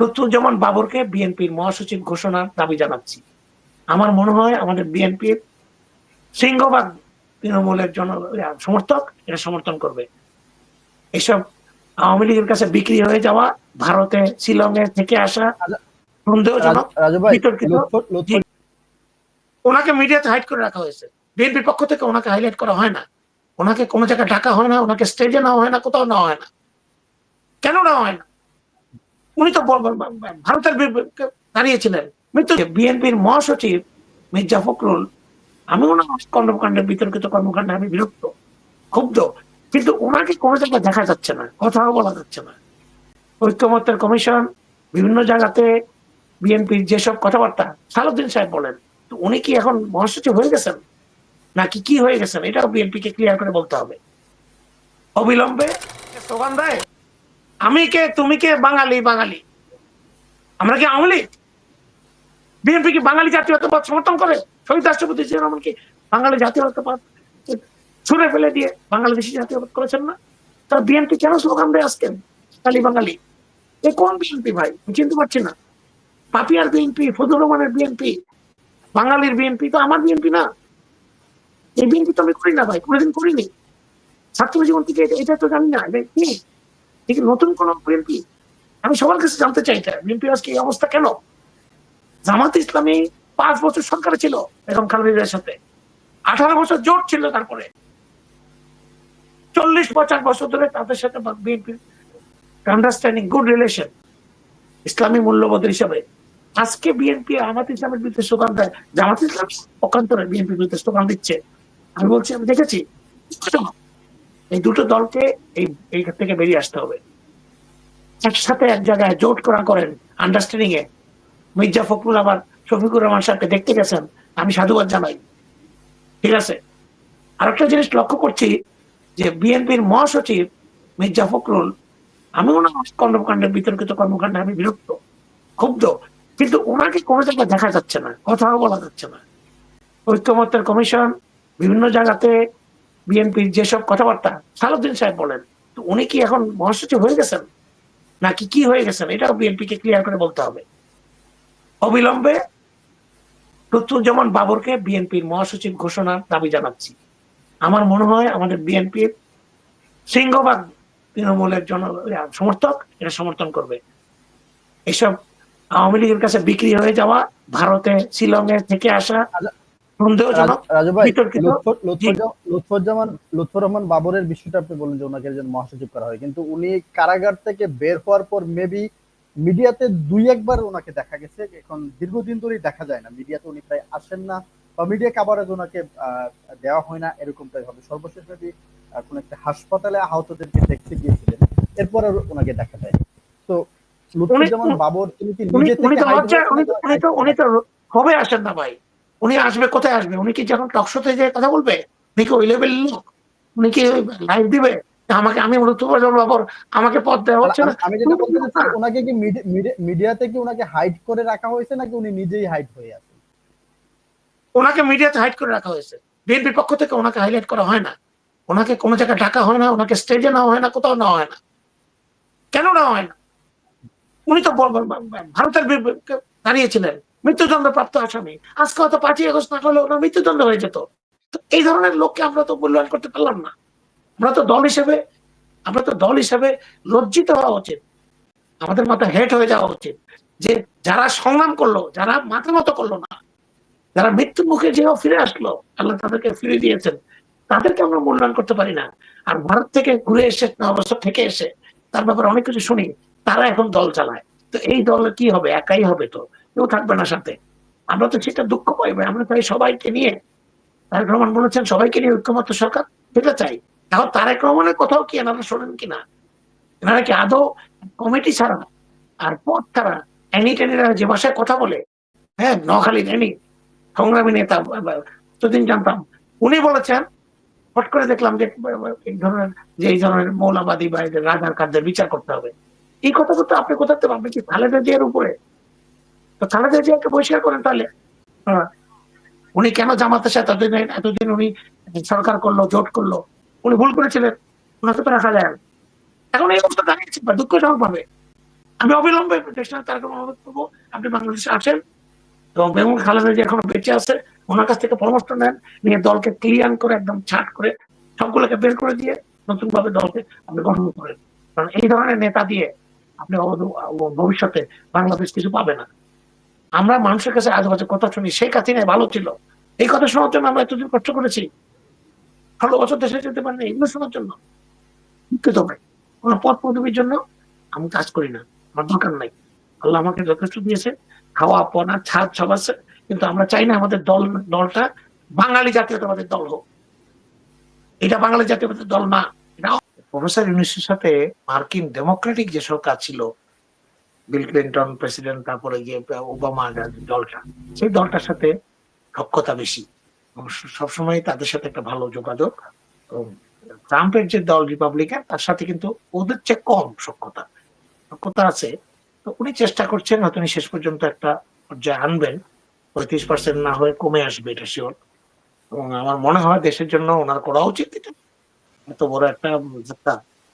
লুৎফুজ্জামান বাবরকে বিএনপির মহাসচিব ঘোষণার দাবি জানাচ্ছি। আমার মনে হয় আমাদের বিএনপির সিংহভাগ তৃণমূলের জন সমর্থক এটা সমর্থন করবে। এসব আওয়ামী লীগের কাছে বিক্রি হয়ে যাওয়া ভারতে শিলংয়ে থেকে আসা সন্দেহজনক বিতর্কিত লুৎফর- লুৎফর- ওনাকে মিডিয়াতে হাইড করে রাখা হয়েছে। বিএনপির পক্ষ থেকে ওনাকে হাইলাইট করা হয় না। ওনাকে কোনো জায়গায় ডাকা হয় না ওনাকে স্টেজে নেওয়া হয় না কোথাও নেওয়া হয় না। কেন নেওয়া হয় না? উনি তো ভারতের দাঁড়িয়েছিলেন। মৃত্যু বিএনপির মহাসচিব মির্জা ফখরুল, আমি ওনার কর্মকাণ্ডের বিতর্কিত কর্মকাণ্ডে আমি বিরক্ত, ক্ষুব্ধ। কিন্তু ওনাকে কোনো জায়গায় দেখা যাচ্ছে না, কথাও বলা যাচ্ছে না। ঐক্যমত্যের কমিশন, বিভিন্ন জায়গাতে বিএনপির যেসব কথাবার্তা সালুদ্দিন সাহেব বলেন, তো উনি কি এখন মহাসচিব হয়ে গেছেন? নাকি কি হয়ে গেছেন? এটাও বিএনপি কে ক্লিয়ার করে বলতে হবে। অবিলম্বে স্লোগান দেয় আমি কে? তুমি কে? বাঙালি বাঙালি। আমরা কি আওয়ামী লীগ? বিএনপি কি বাঙালি জাতীয়তাবাদ সমর্থন করে? শহীদ রাষ্ট্রপতি জিয়া রহমান কি বাঙালি জাতীয়তাবাদ ছুড়ে ফেলে দিয়ে বাংলাদেশি জাতীয়বাদ করেছেন না? তারা বিএনপি কেন স্লোগান দেয় আজকেন বাঙালি বাঙালি। এ কোন বিএনপি ভাই? আমি চিনতে পারছি না। পাপিয়ার বিএনপি, ফজলুর রহমানের বিএনপি, বাঙালির বিএনপি তো আমার বিএনপি না। এই বিএনপি তো আমি করি না ভাই, কোনোদিন করিনি। ছাত্র জীবন থেকে এটা- তো জানি না। কি? এটা নতুন কোন বিএনপি আমি সবার কাছে জানতে চাই এটা। বিএনপি আজকে এই অবস্থা কেন? জামাত ইসলামী পাঁচ বছর সরকারে ছিল এবং খালেদার সাথে। আঠারো বছর জোট ছিল তারপরে। চল্লিশ পঞ্চাশ বছর ধরে তাদের সাথে বিএনপির আন্ডারস্ট্যান্ডিং গুড রিলেশন ইসলামী মূল্যবোধের হিসাবে। আজকে বিএনপি জামাত ইসলামের বিরুদ্ধে স্লোগান দেয়, জামাত ইসলাম অকান্তরে বিএনপির বিরুদ্ধে স্লোগান দিচ্ছে। আমি বলছি, আমি দেখেছি। এই দুটো দলকে এই এই থেকে বেরিয়ে আসতে হবে। একসাথে এক জায়গায় জোট করা করেন আন্ডারস্ট্যান্ডিং এ। মির্জা ফখরুল আবার শফিকুর রহমান সাহেবকে দেখতে গেছেন, আমি সাধুবাদ জানাই। ঠিক আছে? আরেকটা জিনিস লক্ষ্য করছি যে বিএনপির মহাসচিব মির্জা ফখরুল, আমি ওনার কর্মকাণ্ডের বিতর্কিত কর্মকাণ্ডে আমি বিরক্ত, ক্ষুব্ধ। কিন্তু ওনাকে কোনো জায়গায় দেখা যাচ্ছে না, কথাও বলা যাচ্ছে না। ঐক্যমত্যের কমিশন বিভিন্ন জায়গাতে বিএনপির যেসব কথাবার্তা সালুদ্দিন সাহেব বলেন, তো উনি কি এখন মহাসচিব হয়ে গেছেন? নাকি কি হয়ে গেছেন? এটাও বিএনপি কে ক্লিয়ার করে বলতে হবে। অবিলম্বে লুৎফুজ্জামান বাবরকে বিএনপির মহাসচিব ঘোষণার দাবি জানাচ্ছি। আমার মনে হয় আমাদের বিএনপির সিংহভাগ তৃণমূলের জন সমর্থক এটা সমর্থন করবে। এসব আওয়ামী লীগের কাছে বিক্রি হয়ে যাওয়া, ভারতে, শিলংয়ে থেকে আসা সন্দেহজনক রাজ- রাজু ভাই বিতর্কিত। লুৎফর- লুৎফর- লুৎফুজ্জামান লুৎফর রহমান বাবরের বিষয়টা আপনি বললেন যে ওনাকে একজন মহাসচিব করা হয়। কিন্তু উনি কারাগার থেকে বের হওয়ার পর মেবি মিডিয়াতে দুই একবার ওনাকে দেখা গেছে। এখন দীর্ঘদিন ধরেই দেখা যায় না। মিডিয়াতে উনি প্রায় আসেন না বা মিডিয়া কাভারেজ ওনাকে আহ, দেওয়া হয় না এরকমটাই হবে সর্বশেষ মেবি কোন একটা হাসপাতালে আহতদেরকে দেখতে গিয়েছিলেন। এরপর ওনাকে দেখা যায় তো লুৎফুজ্জামান বাবর তিনি নিজে থেকে উনি তো- আসেন না ভাই। উনি আসবে কোথায় আসবে? উনি কি যখন টকশোতে যে কথা বলবে? উনি কি ওই লেভেল লোক? উনি কি লাইভ দিবে? আমাকে আমি লুৎফুজ্জামান বাবর আমাকে পদ দেওয়া হচ্ছে না। আমি- যেটা বলতে চাচ্ছি ওনাকে কি মিডি- মিডি- মিডিয়াতে কি ওনাকে হাইড করে রাখা হয়েছে নাকি উনি নিজেই হাইড হয়ে আছেন? ওনাকে মিডিয়াতে হাইড করে রাখা হয়েছে। বিএনপির পক্ষ থেকে ওনাকে হাইলাইট করা হয় না। ওনাকে কোনো জায়গায় ডাকা হয় না ওনাকে স্টেজে নেওয়া হয় না কোথাও নেওয়া হয় না। কেন নেওয়া হয় না? উনি তো ভারতের দাঁড়িয়েছিলেন। মৃত্যুদণ্ড প্রাপ্ত আসামি। আজকে হয়তো পাঁচই আগস্ট না হলে ওনার মৃত্যুদণ্ড হয়ে যেত। তো এই ধরনের লোককে আমরা তো মূল্যায়ন করতে পারলাম না। আমরা তো দল হিসেবে, আমরা তো দল হিসেবে লজ্জিত হওয়া উচিত। আমাদের মাথা হেট হয়ে যাওয়া উচিত। যে যারা সংগ্রাম করল, যারা মাথা মতো করল না, যারা মৃত্যুর মুখে যেও ফিরে আসলো, আল্লাহ তাদেরকে ফিরে দিয়েছেন, তাদেরকে আমরা মূল্যায়ন করতে পারি না। আর ভারত থেকে ঘুরে এসে বছর থেকে এসে, তার ব্যাপারে অনেক কিছু শুনি, তারা এখন দল চালায়। তো এই দল কি হবে? একাই হবে তো? কেউ থাকবে না সাথে। আমরা তো সেটা দুঃখ পাই ভাই। আমরা তাই সবাইকে নিয়ে, তারেক রহমান বলেছেন সবাইকে নিয়ে ঐক্যমত্য সরকার যেতে চাই। এখন তারেক রহমানের কথাও কি এনারা শোনেন কিনা? এনারা কি আদৌ কমিটি ছাড়া আর পথ ছাড়া এনি টেনিরা যে ভাষায় কথা বলে? হ্যাঁ নখালি এনি সংগ্রামী নেতা যতদিন জানতাম উনি বলেছেন, হট করে দেখলাম যে, এই ধরনের, যে এই ধরনের মৌলাবাদী বা রাজার কার্যের বিচার করতে হবে। এই কথা তো আপনি কোথাতে আপনি কি খালেদা জিয়ার উপরে? তো খালেদা জিয়াকে বহিষ্কার করেন তাহলে হ্যাঁ। উনি কেন জামাতের সাথে এতদিন এতদিন উনি সরকার করল, জোট করল। উনি ভুল করেছিলেন। ওনাকে তো রাখা যায় এখন এই অবস্থা দাঁড়িয়েছে, বা দুঃখজনক ভাবে আমি অবিলম্বে দেশটা তার অনুরোধ করব। আপনি বাংলাদেশে আসেন। এবং বেগম খালেদা যে এখনও বেঁচে আছে। ওনার কাছ থেকে পরামর্শ নেন। নিয়ে দলকে ক্লিয়ার করে, একদম ছাট করে, সবগুলোকে বের করে দিয়ে নতুন ভাবে দলকে আপনি গঠন করেন। কারণ এই ধরনের নেতা দিয়ে আপনি ভবিষ্যতে বাংলাদেশ কিছু পাবে না। আমরা মানুষের কাছে আজেবাজে কথা শুনি, শেখ হাসিনা ভালো ছিল। এই কথা শোনার জন্য আমরা এতদিন কষ্ট করেছি। ষোলো বছর দেশে যেতে পারিনি, এগুলো শোনার জন্য। দুঃখিত ভাই, কোনো পদ পদবীর জন্য আমি কাজ করি না। আমার দরকার নাই। আল্লাহ আমাকে যথেষ্ট দিয়েছে। খাওয়া পনা ছাদ সব আছে। কিন্তু আমরা চাই না আমাদের দল, দলটা বাঙালি জাতীয়তাবাদের দল হোক। এটা বাঙালি জাতীয়তাবাদের দল না। এটা প্রফেসর ইউনিসের সাথে মার্কিন ডেমোক্রেটিক যে সরকার ছিল বিল ক্লিন্টন প্রেসিডেন্ট তারপরে গিয়ে ওবামা দলটা, সেই দলটার সাথে সক্ষতা বেশি। এবং সবসময় তাদের সাথে একটা ভালো যোগাযোগ। ট্রাম্পের যে দল রিপাবলিকান তার সাথে কিন্তু ওদের চেয়ে কম সক্ষতা। সক্ষতা আছে। তো উনি চেষ্টা করছেন, হয়তো উনি শেষ পর্যন্ত একটা পর্যায়ে আনবেন। পঁয়ত্রিশ পার্সেন্ট না হয়ে কমে আসবে, এটা শিওর এবং আমার মনে হয় দেশের জন্য ওনার করা উচিত এটা। এত বড় একটা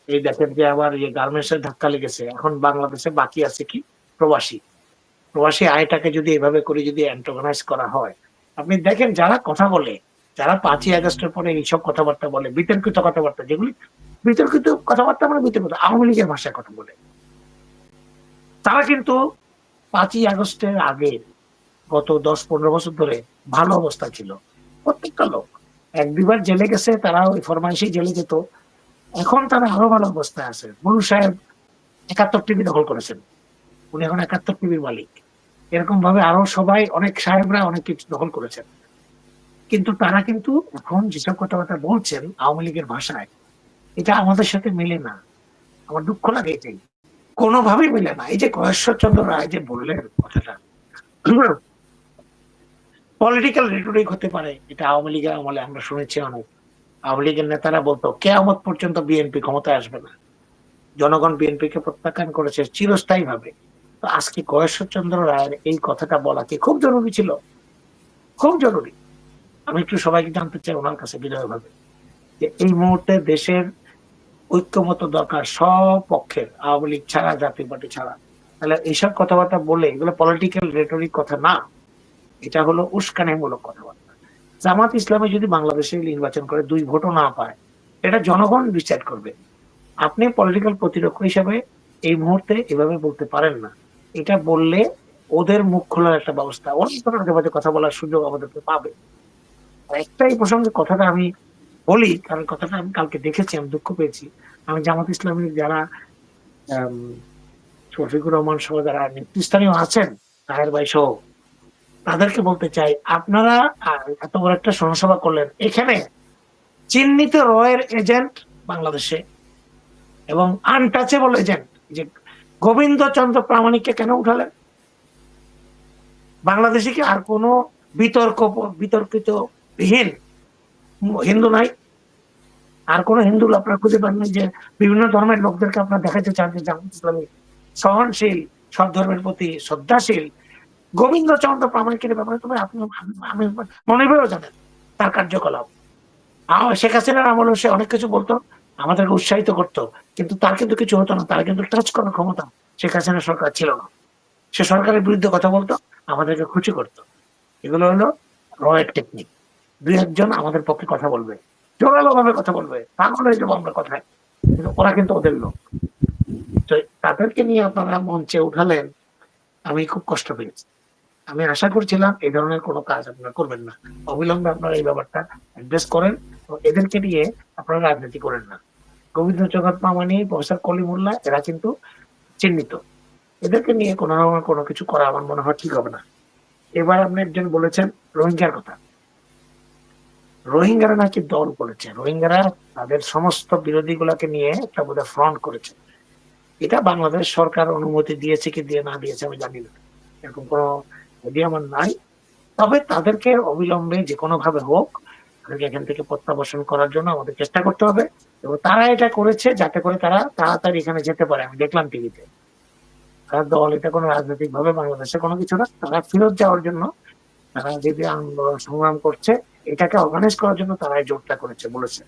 এই দেখেন যে আবার ইয়ে গার্মেন্টস এর ধাক্কা লেগেছে। এখন বাংলাদেশে বাকি আছে কি? প্রবাসী। প্রবাসী আয়টাকে যদি এভাবে করে যদি অ্যান্টোগনাইজ করা হয়, আপনি দেখেন যারা কথা বলে, যারা পাঁচই আগস্টের পরে এইসব কথাবার্তা বলে, বিতর্কিত কথাবার্তা যেগুলি, বিতর্কিত কথাবার্তা মানে বিতর্কিত, আওয়ামী লীগের ভাষায় কথা বলে। তারা কিন্তু পাঁচই আগস্টের আগে গত দশ পনেরো বছর ধরে ভালো অবস্থা ছিল। প্রত্যেকটা লোক। এক দুবার জেলে গেছে তারা ওই ফরমাইশি জেলে যেত। এখন তারা আরও ভালো অবস্থায় আছে। মনু সাহেব একাত্তর টিভি দখল করেছেন। উনি এখন একাত্তর টিভির মালিক। এরকম ভাবে আরও সবাই, অনেক সাহেবরা অনেক কিছু দখল করেছেন। কিন্তু তারা কিন্তু এখন যেসব কথাবার্তা বলছেন আওয়ামী লীগের ভাষায়, এটা আমাদের সাথে মেলে না। আমার দুঃখ লাগে এটাই। কোনোভাবেই মিলে না। এই যে কয়েশ্বরচন্দ্র রায় যে বললেন কথাটা পলিটিক্যাল রেটরিক হতে পারে, এটা আওয়ামী লীগের আমলে আমরা শুনেছি অনেক। আওয়ামী লীগের নেতারা বলতো, কেয়ামত পর্যন্ত বিএনপি ক্ষমতায় আসবে না। জনগণ বিএনপি কে প্রত্যাখ্যান করেছে চিরস্থায়ী ভাবে তো আজকে কয়েশ্বরচন্দ্র রায়ের এই কথাটা বলা কি খুব জরুরি ছিল? খুব জরুরি। আমি একটু সবাইকে জানতে চাই ওনার কাছে বিনয় ভাবে। যে এই মুহূর্তে দেশের ঐক্যমত দরকার সব পক্ষের, আওয়ামী লীগ ছাড়া, জাতীয় পার্টি ছাড়া। তাহলে এইসব কথাবার্তা বলে এগুলো পলিটিক্যাল রেটরিক কথা না। এটা হলো উস্কানিমূলক কথাবার্তা। জামাত ইসলামে যদি বাংলাদেশে নির্বাচন করে, দুই ভোটও না পায়, এটা জনগণ বিচার করবে। আপনি পলিটিক্যাল প্রতিরক্ষা হিসাবে এই মুহূর্তে এভাবে বলতে পারেন না। এটা বললে ওদের মুখ খোলার একটা ব্যবস্থা অনেক ধরনের কথা বলার সুযোগ আমাদেরকে পাবে। একটাই প্রসঙ্গে কথাটা আমি বলি, কারণ কথাটা আমি কালকে দেখেছি, আমি দুঃখ পেয়েছি। আমি জামাত ইসলামের যারা শফিকুর রহমান সহ যারা নেতৃস্থানীয় আছেন, তাহের ভাই সহ তাদেরকে বলতে চাই, আপনারা এত বড় একটা সমাজসভা করলেন, এখানে চিহ্নিত রয়ের এজেন্ট বাংলাদেশে এবং আনটাচেবল এজেন্ট, যে গোবিন্দ চন্দ্র প্রামাণিককে কেন উঠালেন? বাংলাদেশে কি আর কোনো বিতর্ক, বিতর্কিত বিহীন হিন্দু নাই? আর কোন হিন্দু আপনারা খুঁজে পান যে বিভিন্ন ধর্মের লোকদেরকে আপনারা দেখাতে চান যে ইসলামী সহনশীল, সব ধর্মের প্রতি শ্রদ্ধাশীল গোবিন্দ চন্দ্র প্রামাণিকের ব্যাপারে তবে আপনি আমি- মনে করেও জানেন তার কার্যকলাপ। শেখ হাসিনার আমলে সে অনেক কিছু বলতো, আমাদেরকে উৎসাহিত করতো, কিন্তু তার কিন্তু কিছু হতো না, তার কিন্তু টাচ করার ক্ষমতা শেখ হাসিনা সরকার ছিল না। সে সরকারের বিরুদ্ধে কথা বলতো, আমাদেরকে খুশি করতো। এগুলো হলো রয়ের টেকনিক দুই একজন আমাদের পক্ষে কথা বলবে জোরালো ভাবে কথা বলবে পাগল হয়ে যাব আমরা কথায়, কিন্তু ওরা কিন্তু ওদের লোক। তো তাদেরকে নিয়ে আপনারা মঞ্চে উঠালেন, আমি খুব কষ্ট পেয়েছি। আমি আশা করছিলাম এই ধরনের কোনো কাজ আপনারা করবেন না। অবিলম্বে আপনারা এই ব্যাপারটা অ্যাড্রেস করেন। এদেরকে নিয়ে আপনারা রাজনীতি করেন না। গোবিন্দ জগৎ মামানি প্রফেসর কলিমুল্লাহ এরা কিন্তু চিহ্নিত। এদেরকে নিয়ে কোনো রকম কোনো কিছু করা আমার মনে হয় ঠিক হবে না। এবার আপনি একজন বলেছেন রোহিঙ্গার কথা। রোহিঙ্গারা নাকি দল করেছে। রোহিঙ্গারা তাদের সমস্ত বিরোধী গুলাকে নিয়ে একটা বোধহয় ফ্রন্ট করেছে। এটা বাংলাদেশ সরকার অনুমতি দিয়েছে কি দিয়ে না দিয়েছে আমি জানি না। এরকম কোনো আইডিয়া আমার নাই, তবে তাদেরকে অবিলম্বে যে কোনো ভাবে হোক, তাদেরকে এখান থেকে প্রত্যাবর্ষণ করার জন্য আমাদের চেষ্টা করতে হবে। এবং তারা এটা করেছে যাতে করে তারা তাড়াতাড়ি এখানে যেতে পারে। আমি দেখলাম টিভিতে। তার দল এটা কোনো রাজনৈতিক ভাবে বাংলাদেশে কোনো কিছু না, তারা ফেরত যাওয়ার জন্য তারা যদি আন্দোলন সংগ্রাম করছে, এটাকে অর্গানাইজ করার জন্য তারা এই জোরটা করেছে, বলেছে।